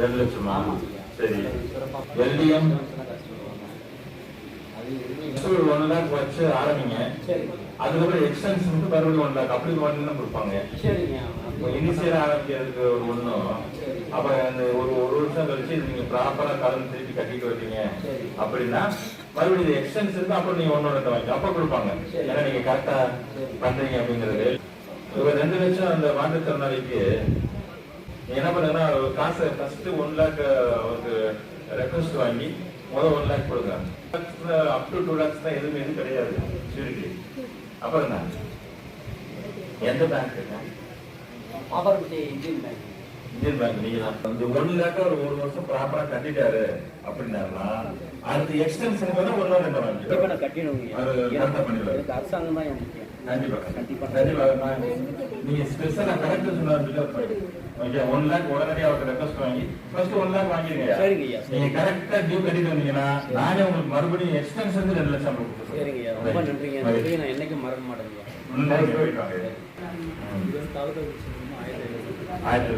ரெண்டு லட்சமா சரி. எல்டிஎம் வச்சு ஆரம்பிங்க. அதுக்கப்புறம் எக்ஸ்டென்ஷனுக்கு மறுபடியும் ஒன் லேக் அப்படி ஒன்னு கொடுப்பாங்க. இப்போ இனிஷியலா ஆரம்பிக்கிறதுக்கு ஒரு ஒண்ணும் அப்புறம் அந்த ஒரு ஒரு வருஷம் கழிச்சு இது நீங்க ப்ராப்பரா கலந்து திருப்பி கட்டிட்டு வரீங்க அப்படின்னா மறுபடியும் இது எக்ஸ்டென்ஷனுக்கு அப்புறம் நீங்க ஒன்னு ரெண்டு வாங்கி அப்ப கொடுப்பாங்க. ஏன்னா நீங்க கரெக்டா பண்றீங்க அப்படிங்கிறது. இப்போ ரெண்டு லட்சம் அந்த மாற்றுத்திறனாளிக்கு என்ன பண்ணுங்கன்னா காசை ஃபர்ஸ்ட் ஒன் லேக் அவருக்கு ரெக்வஸ்ட் வாங்கி முதல் ஒன் லேக் கொடுங்க அப் டு டூ லேக்ஸ் தான் எதுவுமே எதுவும் கிடையாது. ஷூரிட்டி அப்புறம் என்ன? எந்த பேங்க் ஆபரப்பட்டி இந்தியன் பேங்க் இந்தியன் பேங்க் நீங்க தான் இந்த ஒன் லேக் ஒரு ஒரு வருஷம் ப்ராப்பரா கட்டிட்டாரு அப்படின்னாருன்னா அடுத்து எக்ஸ்டென்ஷனுக்கு வந்து ரெண்டு கண்டிப்பா வாங்கி. நான் கட்டிடுவேங்க. அது பண்ணிடுவாரு. அரசாங்கம் தான் எனக்கு. கண்டிப்பா. கண்டிப்பா. நீங்க ஸ்பெஷலா கரெக்ட் சொன்னாரு ஓகே ஒன் லேக் உடனடியாக அவருக்கு ரெக்வஸ்ட் வாங்கி ஃபர்ஸ்ட் ஒன் லேக் வாங்கிருங்க. சரிங்க. நீங்க கரெக்டா டியூ கட்டிட்டு வந்தீங்கன்னா நானே உங்களுக்கு மறுபடியும் எக்ஸ்டென்ஷன் ரெண்டு லட்சம் கொடுத்துருவேன். சரிங்க ரொம்ப நன்றிங்க. நன்றிங்க நான் என்னைக்கும் மறக்க மாட்டேங்க. ஆயிரத்தி?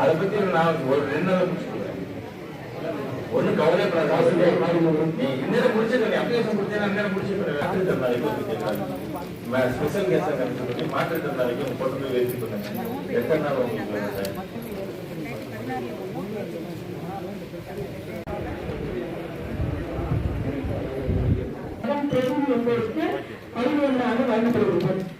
அதை பத்தி நான் ஒரு ரெண்டு நாள் முடிச்சுக்கிறேன். நீ இன்னும் முடிச்சிருக்க, நீ application இன்னும் முடிச்சிருக்க. மாற்றுத்திறனாளிக்கு வந்து கேட்கறாங்க. கொண்டு போய் பண்ணுங்க. எத்தனை நாள் உங்களுக்கு என்பதற்கு வழங்கப்படுகிறது